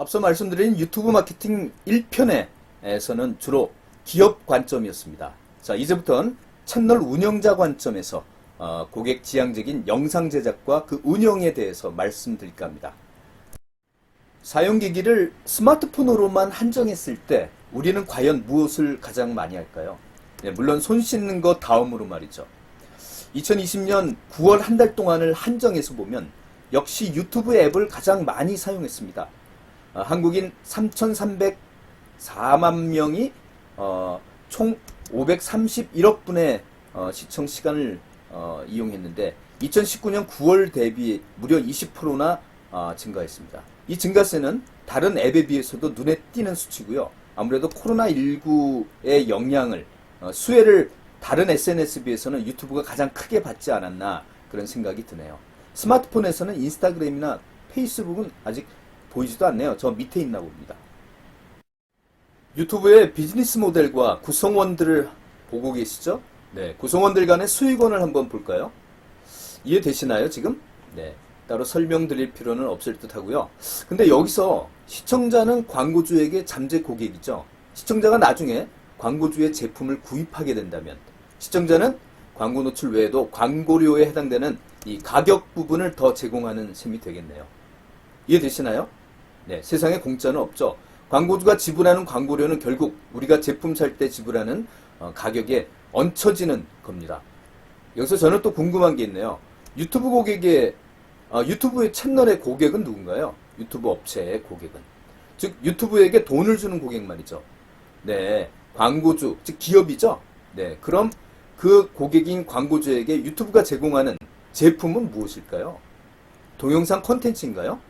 앞서 말씀드린 유튜브 마케팅 1편에서는 주로 기업 관점이었습니다. 자, 이제부터는 채널 운영자 관점에서 어, 고객 지향적인 영상 제작과 그 운영에 대해서 말씀드릴까 합니다. 사용기기를 스마트폰으로만 한정했을 때 우리는 과연 무엇을 가장 많이 할까요? 네, 물론 손 씻는 것 다음으로 말이죠. 2020년 9월 한 달 동안을 한정해서 보면 역시 유튜브 앱을 가장 많이 사용했습니다. 어, 한국인 3,304만 명이 어, 총 531억 분의 어, 시청 시간을 어, 이용했는데 2019년 9월 대비 무려 20%나 어, 증가했습니다. 이 증가세는 다른 앱에 비해서도 눈에 띄는 수치고요. 아무래도 코로나19의 영향을 어, 수혜를 다른 SNS에 비해서는 유튜브가 가장 크게 받지 않았나 그런 생각이 드네요. 스마트폰에서는 인스타그램이나 페이스북은 아직 보이지도 않네요. 저 밑에 있나 봅니다. 유튜브의 비즈니스 모델과 구성원들을 보고 계시죠? 네, 구성원들 간의 수익원을 한번 볼까요? 이해되시나요, 지금? 네, 따로 설명드릴 필요는 없을 듯 하고요. 근데 여기서 시청자는 광고주에게 잠재 고객이죠. 시청자가 나중에 광고주의 제품을 구입하게 된다면 시청자는 광고 노출 외에도 광고료에 해당되는 이 가격 부분을 더 제공하는 셈이 되겠네요. 이해되시나요? 네, 세상에 공짜는 없죠. 광고주가 지불하는 광고료는 결국 우리가 제품 살 때 지불하는 어, 가격에 얹혀지는 겁니다. 여기서 저는 또 궁금한 게 있네요. 유튜브 고객의 어, 유튜브의 채널의 고객은 누군가요? 유튜브 업체의 고객은 즉 유튜브에게 돈을 주는 고객 말이죠. 네, 광고주 즉 기업이죠. 네, 그럼 그 고객인 광고주에게 유튜브가 제공하는 제품은 무엇일까요? 동영상 컨텐츠인가요?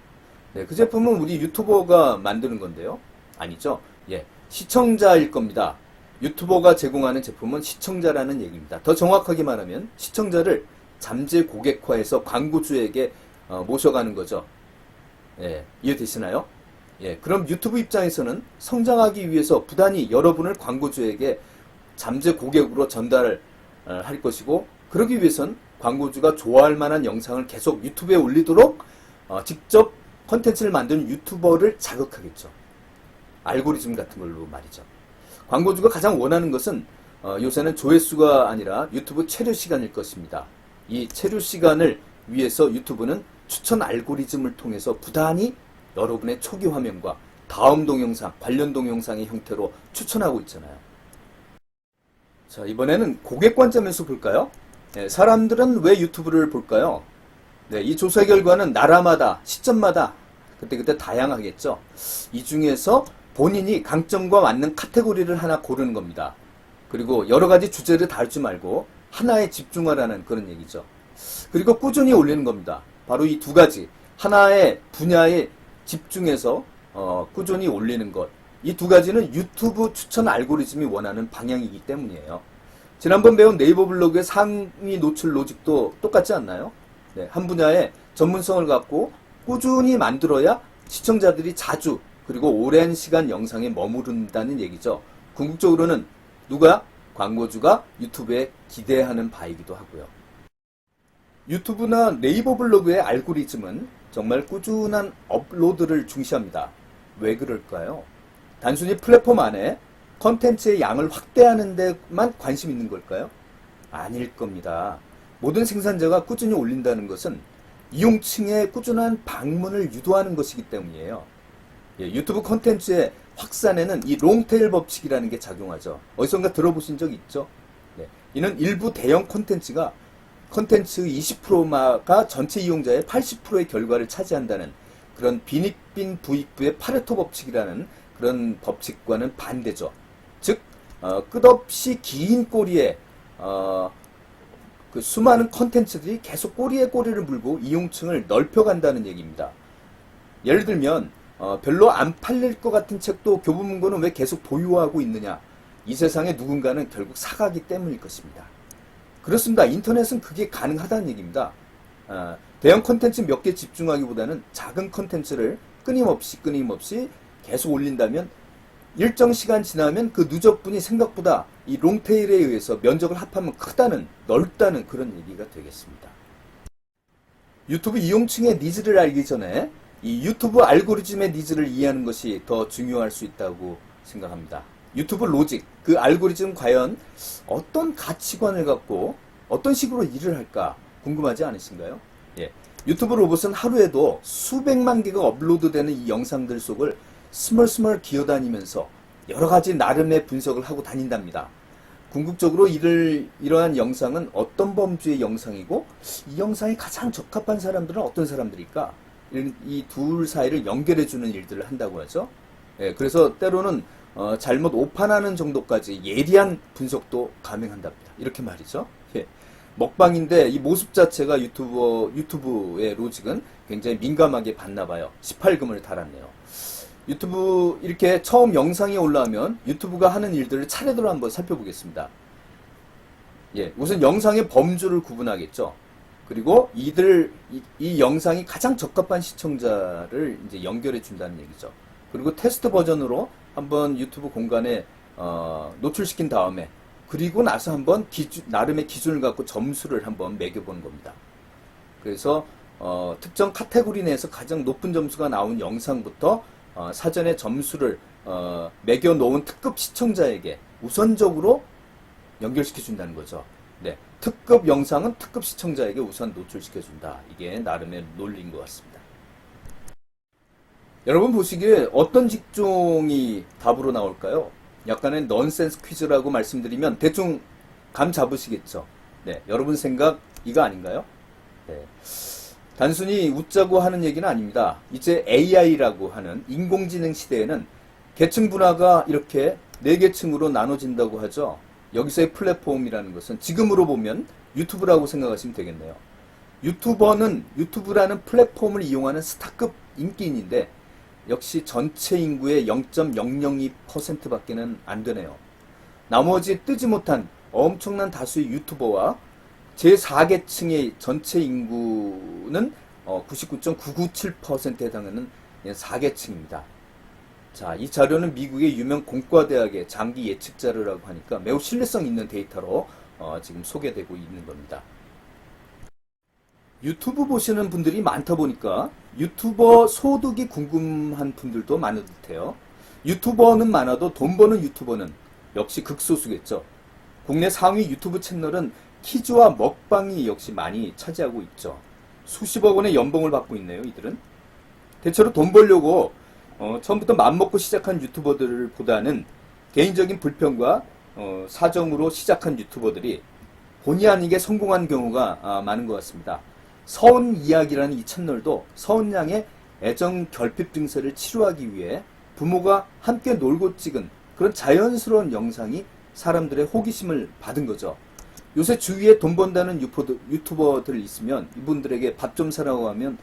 네, 그 제품은 우리 유튜버가 만드는 건데요. 아니죠. 예, 시청자일 겁니다. 유튜버가 제공하는 제품은 시청자라는 얘기입니다. 더 정확하게 말하면 시청자를 잠재 고객화해서 광고주에게 어, 모셔가는 거죠. 예, 이해되시나요? 예, 그럼 유튜브 입장에서는 성장하기 위해서 부단히 여러분을 광고주에게 잠재 고객으로 전달할 어, 할 것이고 그러기 위해선 광고주가 좋아할 만한 영상을 계속 유튜브에 올리도록 어, 직접 컨텐츠를 만드는 유튜버를 자극하겠죠. 알고리즘 같은 걸로 말이죠. 광고주가 가장 원하는 것은 어, 요새는 조회수가 아니라 유튜브 체류 시간일 것입니다. 이 체류 시간을 위해서 유튜브는 추천 알고리즘을 통해서 부단히 여러분의 초기 화면과 다음 동영상, 관련 동영상의 형태로 추천하고 있잖아요. 자, 이번에는 고객 관점에서 볼까요? 네, 사람들은 왜 유튜브를 볼까요? 네, 이 조사 결과는 나라마다, 시점마다 그때그때 다양하겠죠. 이 중에서 본인이 강점과 맞는 카테고리를 하나 고르는 겁니다. 그리고 여러 가지 주제를 다루지 말고 하나에 집중하라는 그런 얘기죠. 그리고 꾸준히 올리는 겁니다. 바로 이 두 가지. 하나의 분야에 집중해서 어, 꾸준히 올리는 것. 이 두 가지는 유튜브 추천 알고리즘이 원하는 방향이기 때문이에요. 지난번 배운 네이버 블로그의 상위 노출 로직도 똑같지 않나요? 네, 한 분야의 전문성을 갖고 꾸준히 만들어야 시청자들이 자주 그리고 오랜 시간 영상에 머무른다는 얘기죠. 궁극적으로는 누가? 광고주가 유튜브에 기대하는 바이기도 하고요. 유튜브나 네이버 블로그의 알고리즘은 정말 꾸준한 업로드를 중시합니다. 왜 그럴까요? 단순히 플랫폼 안에 컨텐츠의 양을 확대하는 데만 관심 있는 걸까요? 아닐 겁니다. 모든 생산자가 꾸준히 올린다는 것은 이용층의 꾸준한 방문을 유도하는 것이기 때문이에요. 예, 유튜브 컨텐츠의 확산에는 이 롱테일 법칙이라는 게 작용하죠. 어디선가 들어보신 적 있죠? 네, 이는 일부 대형 컨텐츠가 컨텐츠 20%가 전체 이용자의 80%의 결과를 차지한다는 그런 빈익빈 부익부의 파레토 법칙이라는 그런 법칙과는 반대죠. 즉 어, 끝없이 긴 꼬리에 어, 그 수많은 컨텐츠들이 계속 꼬리에 꼬리를 물고 이용층을 넓혀간다는 얘기입니다. 예를 들면 어, 별로 안 팔릴 것 같은 책도 교보문고는 왜 계속 보유하고 있느냐? 이 세상에 누군가는 결국 사가기 때문일 것입니다. 그렇습니다. 인터넷은 그게 가능하다는 얘기입니다. 아, 대형 컨텐츠 몇 개 집중하기보다는 작은 컨텐츠를 끊임없이 끊임없이 계속 올린다면 일정 시간 지나면 그 누적분이 생각보다 이 롱테일에 의해서 면적을 합하면 크다는 넓다는 그런 얘기가 되겠습니다. 유튜브 이용층의 니즈를 알기 전에 이 유튜브 알고리즘의 니즈를 이해하는 것이 더 중요할 수 있다고 생각합니다. 유튜브 로직, 그 알고리즘 과연 어떤 가치관을 갖고 어떤 식으로 일을 할까 궁금하지 않으신가요? 예. 유튜브 로봇은 하루에도 수백만 개가 업로드되는 이 영상들 속을 스멀스멀 기어다니면서 여러 가지 나름의 분석을 하고 다닌답니다. 궁극적으로 이를, 이러한 영상은 어떤 범주의 영상이고 이 영상에 가장 적합한 사람들은 어떤 사람들일까? 이 둘 사이를 연결해주는 일들을 한다고 하죠. 예, 그래서 때로는 어, 잘못 오판하는 정도까지 예리한 분석도 가능한답니다. 이렇게 말이죠. 예. 먹방인데 이 모습 자체가 유튜버 유튜브의 로직은 굉장히 민감하게 봤나 봐요. 18금을 달았네요. 유튜브 이렇게 처음 영상이 올라오면 유튜브가 하는 일들을 차례대로 한번 살펴보겠습니다. 예, 우선 영상의 범주를 구분하겠죠. 그리고 이들 이, 이 영상이 가장 적합한 시청자를 이제 연결해 준다는 얘기죠. 그리고 테스트 버전으로 한번 유튜브 공간에 어, 노출시킨 다음에 그리고 나서 한번 기준, 나름의 기준을 갖고 점수를 한번 매겨보는 겁니다. 그래서 어, 특정 카테고리 내에서 가장 높은 점수가 나온 영상부터 어, 사전에 점수를 어, 매겨 놓은 특급 시청자에게 우선적으로 연결시켜 준다는 거죠. 네. 특급 영상은 특급 시청자에게 우선 노출시켜 준다. 이게 나름의 논리인 것 같습니다. 여러분 보시기에 어떤 직종이 답으로 나올까요? 약간의 넌센스 퀴즈라고 말씀드리면 대충 감 잡으시겠죠. 네, 여러분 생각 이거 아닌가요? 네. 단순히 웃자고 하는 얘기는 아닙니다. 이제 AI라고 하는 인공지능 시대에는 계층 분화가 이렇게 네 계층으로 나눠진다고 하죠. 여기서의 플랫폼이라는 것은 지금으로 보면 유튜브라고 생각하시면 되겠네요. 유튜버는 유튜브라는 플랫폼을 이용하는 스타급 인기인인데 역시 전체 인구의 0.002%밖에는 안 되네요. 나머지 뜨지 못한 엄청난 다수의 유튜버와 제4계층의 전체 인구는 99.997%에 해당하는 4계층입니다. 자, 이 자료는 미국의 유명 공과대학의 장기 예측 자료라고 하니까 매우 신뢰성 있는 데이터로 어, 지금 소개되고 있는 겁니다. 유튜브 보시는 분들이 많다 보니까 유튜버 소득이 궁금한 분들도 많을 듯해요. 유튜버는 많아도 돈 버는 유튜버는 역시 극소수겠죠. 국내 상위 유튜브 채널은 키즈와 먹방이 역시 많이 차지하고 있죠. 수십억 원의 연봉을 받고 있네요, 이들은. 대체로 돈 벌려고 어, 처음부터 맘먹고 시작한 유튜버들 보다는 개인적인 불평과 어, 사정으로 시작한 유튜버들이 본의 아니게 성공한 경우가 아, 많은 것 같습니다. 서운 이야기라는 이 채널도 서운 양의 애정 결핍 증세를 치료하기 위해 부모가 함께 놀고 찍은 그런 자연스러운 영상이 사람들의 호기심을 받은 거죠. 요새 주위에 돈 번다는 유포드, 유튜버들 있으면 이분들에게 밥 좀 사라고 하면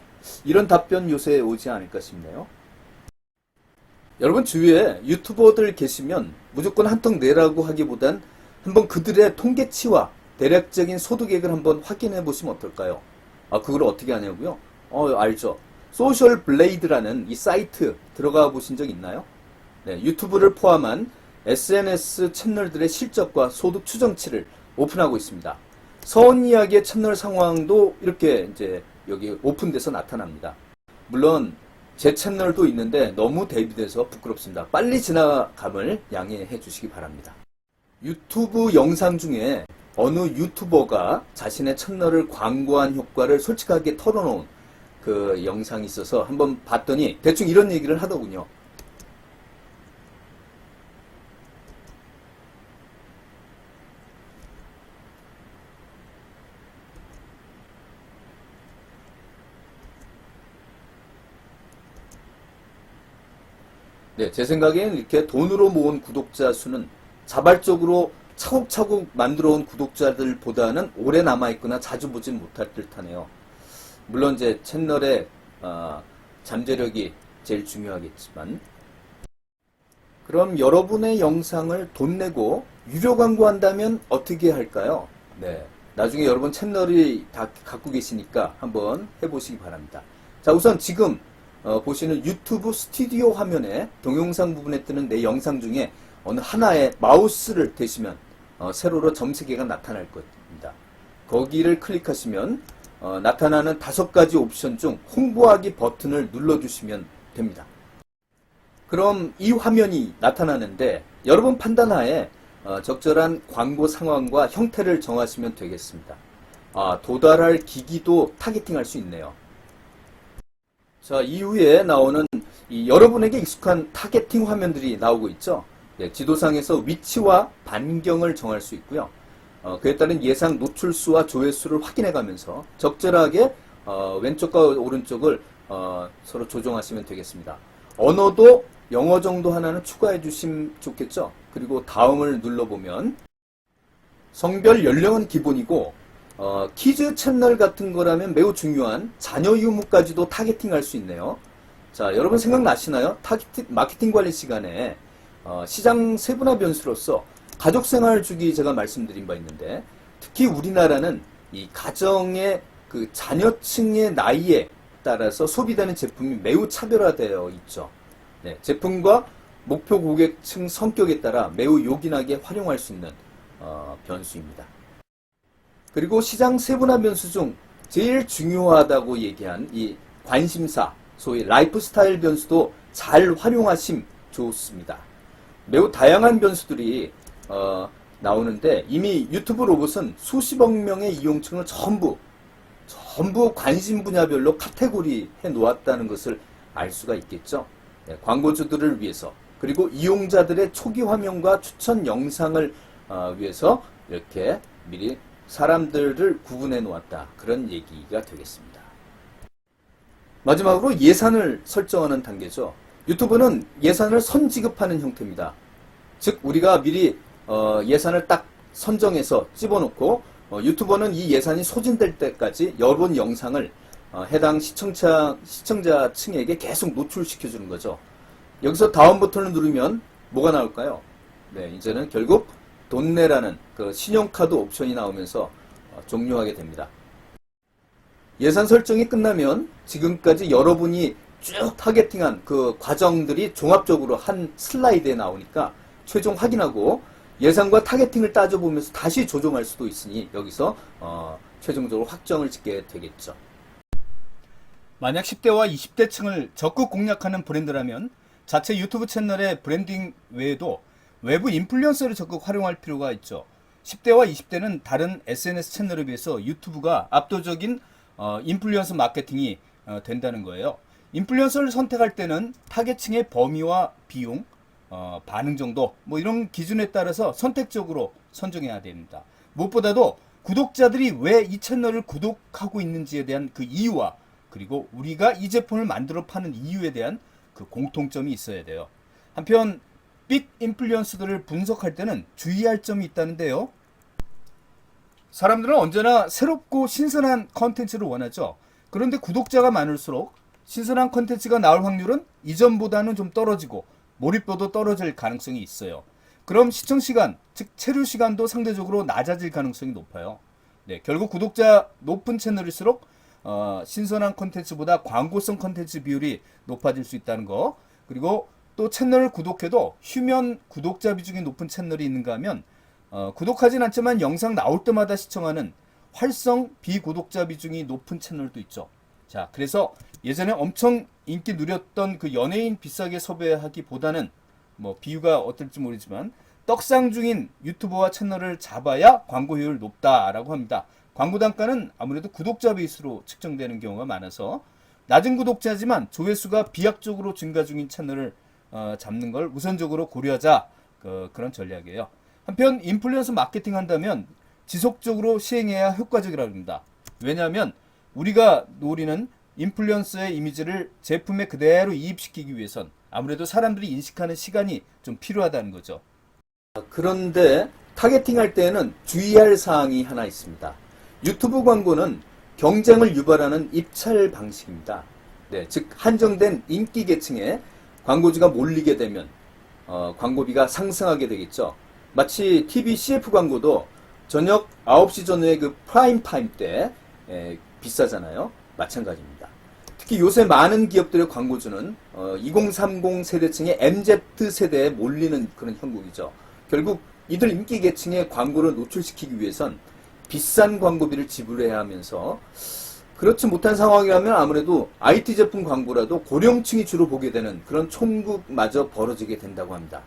이런 답변 요새 오지 않을까 싶네요. 여러분 주위에 유튜버들 계시면 무조건 한턱 내라고 하기보단 한번 그들의 통계치와 대략적인 소득액을 한번 확인해 보시면 어떨까요? 아, 그걸 어떻게 하냐고요? 어, 알죠. 소셜 블레이드라는 이 사이트 들어가 보신 적 있나요? 네, 유튜브를 포함한 SNS 채널들의 실적과 소득 추정치를 오픈하고 있습니다. 서원 이야기의 채널 상황도 이렇게 이제 여기 오픈돼서 나타납니다. 물론 제 채널도 있는데 너무 대비돼서 부끄럽습니다. 빨리 지나감을 양해해 주시기 바랍니다. 유튜브 영상 중에 어느 유튜버가 자신의 채널을 광고한 효과를 솔직하게 털어놓은 그 영상이 있어서 한번 봤더니 대충 이런 얘기를 하더군요. 네, 제 생각엔 이렇게 돈으로 모은 구독자 수는 자발적으로 차곡차곡 만들어 온 구독자들보다는 오래 남아있거나 자주 보진 못할 듯하네요. 물론 이제 채널의 어, 잠재력이 제일 중요하겠지만 그럼 여러분의 영상을 돈 내고 유료 광고한다면 어떻게 할까요? 네. 나중에 여러분 채널이 다 갖고 계시니까 한번 해보시기 바랍니다. 자, 우선 지금 어, 보시는 유튜브 스튜디오 화면에 동영상 부분에 뜨는 내 영상 중에 어느 하나에 마우스를 대시면 어, 세로로 점 3개가 나타날 겁니다. 거기를 클릭하시면 어, 나타나는 다섯 가지 옵션 중 홍보하기 버튼을 눌러주시면 됩니다. 그럼 이 화면이 나타나는데 여러분 판단하에 어, 적절한 광고 상황과 형태를 정하시면 되겠습니다. 아, 도달할 기기도 타겟팅할 수 있네요. 자, 이후에 나오는 이 여러분에게 익숙한 타겟팅 화면들이 나오고 있죠. 예, 지도상에서 위치와 반경을 정할 수 있고요. 어, 그에 따른 예상 노출수와 조회수를 확인해 가면서 적절하게 어, 왼쪽과 오른쪽을 어, 서로 조정하시면 되겠습니다. 언어도 영어 정도 하나는 추가해 주시면 좋겠죠. 그리고 다음을 눌러보면 성별 연령은 기본이고 어, 키즈 채널 같은 거라면 매우 중요한 자녀 유무까지도 타겟팅할 수 있네요. 자, 여러분 생각나시나요? 타겟팅 마케팅 관리 시간에 어, 시장 세분화 변수로서 가족 생활 주기 제가 말씀드린 바 있는데 특히 우리나라는 이 가정의 그 자녀층의 나이에 따라서 소비되는 제품이 매우 차별화되어 있죠. 네, 제품과 목표 고객층 성격에 따라 매우 요긴하게 활용할 수 있는 어, 변수입니다. 그리고 시장 세분화 변수 중 제일 중요하다고 얘기한 이 관심사, 소위 라이프 스타일 변수도 잘 활용하심 좋습니다. 매우 다양한 변수들이 어, 나오는데 이미 유튜브 로봇은 수십억 명의 이용층을 전부 전부 관심 분야별로 카테고리 해 놓았다는 것을 알 수가 있겠죠. 네, 광고주들을 위해서 그리고 이용자들의 초기 화면과 추천 영상을 어, 위해서 이렇게 미리 사람들을 구분해 놓았다. 그런 얘기가 되겠습니다. 마지막으로 예산을 설정하는 단계죠. 유튜브는 예산을 선지급하는 형태입니다. 즉 우리가 미리 어, 예산을 딱 선정해서 집어넣고 어, 유튜버는 이 예산이 소진될 때까지 번 영상을 어, 해당 시청자 시청자 층에게 계속 노출시켜 주는 거죠. 여기서 다음 버튼을 누르면 뭐가 나올까요? 네, 이제는 결국 돈 내라는 그 신용카드 옵션이 나오면서 어, 종료하게 됩니다. 예산 설정이 끝나면 지금까지 여러분이 쭉 타겟팅한 그 과정들이 종합적으로 한 슬라이드에 나오니까 최종 확인하고 예산과 타겟팅을 따져보면서 다시 조정할 수도 있으니 여기서 어, 최종적으로 확정을 짓게 되겠죠. 만약 10대와 20대 층을 적극 공략하는 브랜드라면 자체 유튜브 채널의 브랜딩 외에도 외부 인플루언서를 적극 활용할 필요가 있죠. 10대와 20대는 다른 SNS 채널에 비해서 유튜브가 압도적인 어, 인플루언서 마케팅이 어, 된다는 거예요. 인플루언서를 선택할 때는 타겟층의 범위와 비용, 어, 반응 정도 뭐 이런 기준에 따라서 선택적으로 선정해야 됩니다. 무엇보다도 구독자들이 왜 이 채널을 구독하고 있는지에 대한 그 이유와 그리고 우리가 이 제품을 만들어 파는 이유에 대한 그 공통점이 있어야 돼요. 한편 빅 인플루언서들을 분석할 때는 주의할 점이 있다는데요. 사람들은 언제나 새롭고 신선한 컨텐츠를 원하죠. 그런데 구독자가 많을수록 신선한 컨텐츠가 나올 확률은 이전보다는 좀 떨어지고 몰입도도 떨어질 가능성이 있어요. 그럼 시청 시간, 즉 체류 시간도 상대적으로 낮아질 가능성이 높아요. 네, 결국 구독자 높은 채널일수록 어, 신선한 컨텐츠보다 광고성 컨텐츠 비율이 높아질 수 있다는 거. 그리고 또 채널을 구독해도 휴면 구독자 비중이 높은 채널이 있는가 하면 어, 구독하진 않지만 영상 나올 때마다 시청하는 활성 비구독자 비중이 높은 채널도 있죠. 자, 그래서 예전에 엄청 인기 누렸던 그 연예인 비싸게 섭외하기보다는 뭐 비유가 어떨지 모르지만 떡상 중인 유튜버와 채널을 잡아야 광고 효율 높다라고 합니다. 광고 단가는 아무래도 구독자 베이스로 측정되는 경우가 많아서 낮은 구독자지만 조회수가 비약적으로 증가 중인 채널을 어, 잡는 걸 우선적으로 고려하자 그, 그런 전략이에요. 한편 인플루언서 마케팅 한다면 지속적으로 시행해야 효과적이라고 합니다. 왜냐하면 우리가 노리는 인플루언서의 이미지를 제품에 그대로 이입시키기 위해선 아무래도 사람들이 인식하는 시간이 좀 필요하다는 거죠. 그런데 타겟팅 할 때에는 주의할 사항이 하나 있습니다. 유튜브 광고는 경쟁을 유발하는 입찰 방식입니다. 네, 즉 한정된 인기 계층에 광고주가 몰리게 되면 어, 광고비가 상승하게 되겠죠. 마치 TV CF 광고도 저녁 9시 전에 그 프라임 타임 때 에, 비싸잖아요. 마찬가지입니다. 특히 요새 많은 기업들의 광고주는 어, 2030 세대층의 MZ 세대에 몰리는 그런 형국이죠. 결국 이들 인기 계층의 광고를 노출시키기 위해선 비싼 광고비를 지불해야 하면서 그렇지 못한 상황이라면 아무래도 IT 제품 광고라도 고령층이 주로 보게 되는 그런 총국마저 벌어지게 된다고 합니다.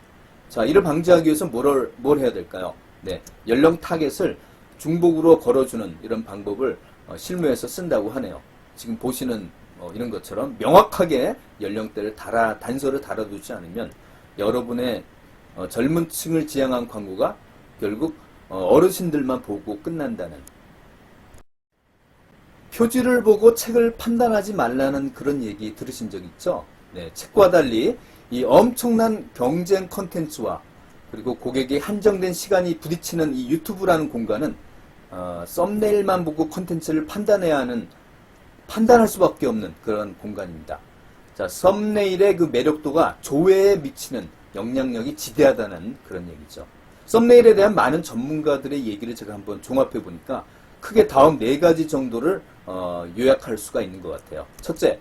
자, 이를 방지하기 위해서 뭘, 뭘 해야 될까요? 네, 연령 타겟을 중복으로 걸어주는 이런 방법을 어, 실무에서 쓴다고 하네요. 지금 보시는 어, 이런 것처럼 명확하게 연령대를 달아, 단서를 달아두지 않으면 여러분의 어, 젊은 층을 지향한 광고가 결국 어, 어르신들만 보고 끝난다는 표지를 보고 책을 판단하지 말라는 그런 얘기 들으신 적 있죠? 네, 책과 달리 이 엄청난 경쟁 컨텐츠와 그리고 고객이 한정된 시간이 부딪히는 이 유튜브라는 공간은 어, 썸네일만 보고 컨텐츠를 판단해야 하는 판단할 수밖에 없는 그런 공간입니다. 자, 썸네일의 그 매력도가 조회에 미치는 영향력이 지대하다는 그런 얘기죠. 썸네일에 대한 많은 전문가들의 얘기를 제가 한번 종합해 보니까 크게 다음 네 가지 정도를 어, 요약할 수가 있는 것 같아요. 첫째,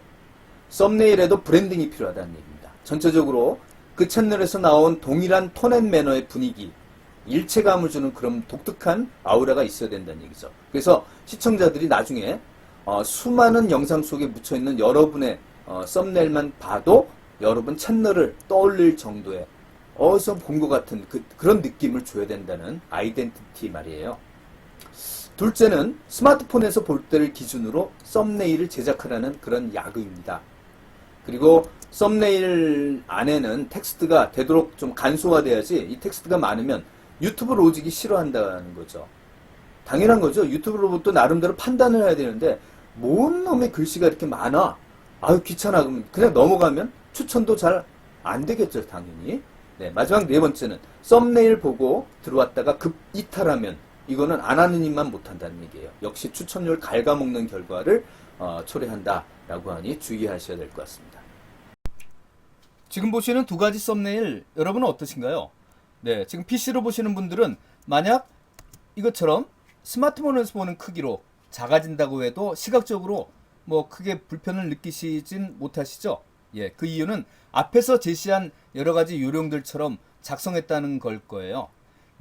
썸네일에도 브랜딩이 필요하다는 얘기입니다. 전체적으로 그 채널에서 나온 동일한 톤앤 매너의 분위기, 일체감을 주는 그런 독특한 아우라가 있어야 된다는 얘기죠. 그래서 시청자들이 나중에 어, 수많은 영상 속에 묻혀 있는 여러분의 어, 썸네일만 봐도 여러분 채널을 떠올릴 정도의 어디서 본 것 같은 그, 그런 느낌을 줘야 된다는 아이덴티티 말이에요. 둘째는 스마트폰에서 볼 때를 기준으로 썸네일을 제작하라는 그런 야구입니다. 그리고 썸네일 안에는 텍스트가 되도록 좀 간소화돼야지 이 텍스트가 많으면 유튜브를 오지기 싫어한다는 거죠. 당연한 거죠. 유튜브로부터 나름대로 판단을 해야 되는데 뭔 놈의 글씨가 이렇게 많아? 아유 귀찮아. 그러면 그냥 넘어가면 추천도 잘 안 되겠죠, 당연히. 네, 마지막 네 번째는 썸네일 보고 들어왔다가 급 이탈하면 이거는 안 하는 일만 못한다는 얘기예요. 역시 추천율 갉아먹는 결과를 어, 초래한다라고 하니 주의하셔야 될 것 같습니다. 지금 보시는 두 가지 썸네일 여러분은 어떠신가요? 네, 지금 PC로 보시는 분들은 만약 이것처럼 스마트폰에서 보는 크기로 작아진다고 해도 시각적으로 뭐 크게 불편을 느끼시진 못하시죠? 예, 그 이유는 앞에서 제시한 여러 가지 요령들처럼 작성했다는 걸 거예요.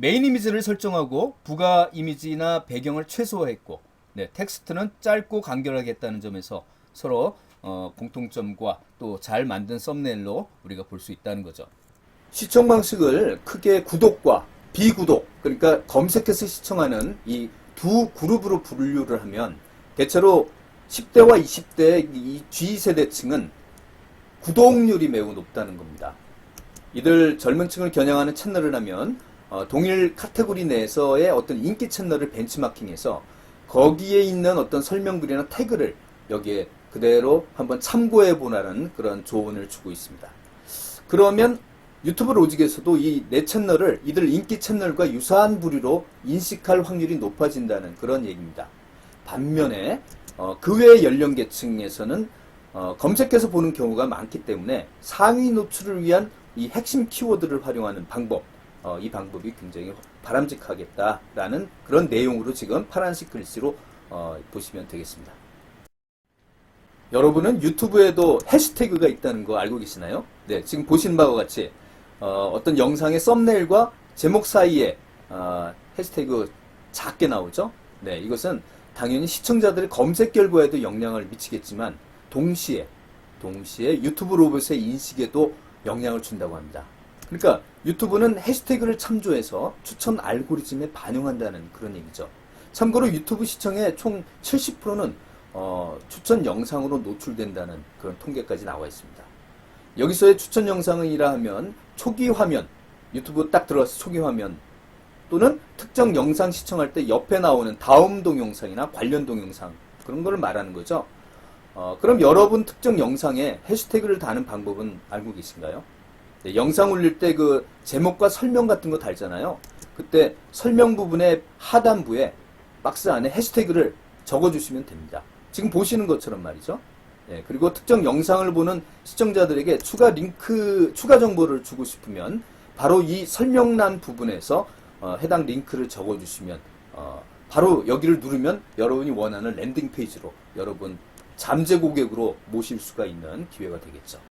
메인 이미지를 설정하고 부가 이미지나 배경을 최소화했고, 네, 텍스트는 짧고 간결하게 했다는 점에서 서로 어, 공통점과 또 잘 만든 썸네일로 우리가 볼 수 있다는 거죠. 시청 방식을 크게 구독과 비구독, 그러니까 검색해서 시청하는 이 두 그룹으로 분류를 하면 대체로 10대와 20대 이 G세대층은 구독률이 매우 높다는 겁니다. 이들 젊은 층을 겨냥하는 채널을 하면 어, 동일 카테고리 내에서의 어떤 인기 채널을 벤치마킹해서 거기에 있는 어떤 설명글이나 태그를 여기에 그대로 한번 참고해 보라는 그런 조언을 주고 있습니다. 그러면 유튜브 로직에서도 이 내 채널을 이들 인기 채널과 유사한 부류로 인식할 확률이 높아진다는 그런 얘기입니다. 반면에 어, 그 외의 연령계층에서는 어, 검색해서 보는 경우가 많기 때문에 상위 노출을 위한 이 핵심 키워드를 활용하는 방법, 어, 이 방법이 굉장히 바람직하겠다라는 그런 내용으로 지금 파란색 글씨로 어, 보시면 되겠습니다. 여러분은 유튜브에도 해시태그가 있다는 거 알고 계시나요? 네, 지금 보시는 바와 같이 어, 떤 영상의 썸네일과 제목 사이에 어, 해시태그 작게 나오죠? 네, 이것은 당연히 시청자들의 검색 결과에도 영향을 미치겠지만 동시에 동시에 유튜브 로봇의 인식에도 영향을 준다고 합니다. 그러니까 유튜브는 해시태그를 참조해서 추천 알고리즘에 반영한다는 그런 얘기죠. 참고로 유튜브 시청의 총 70%는 어, 추천 영상으로 노출된다는 그런 통계까지 나와 있습니다. 여기서의 추천 영상이라 하면 초기 화면, 유튜브 딱 들어가서 초기 화면 또는 특정 영상 시청할 때 옆에 나오는 다음 동영상이나 관련 동영상 그런 거를 말하는 거죠. 어, 그럼 여러분 특정 영상에 해시태그를 다는 방법은 알고 계신가요? 네, 영상 올릴 때 그 제목과 설명 같은 거 달잖아요. 그때 설명 부분의 하단부에 박스 안에 해시태그를 적어주시면 됩니다. 지금 보시는 것처럼 말이죠. 네, 그리고 특정 영상을 보는 시청자들에게 추가 링크, 추가 정보를 주고 싶으면 바로 이 설명란 부분에서 어, 해당 링크를 적어주시면 어, 바로 여기를 누르면 여러분이 원하는 랜딩 페이지로 여러분 잠재 고객으로 모실 수가 있는 기회가 되겠죠.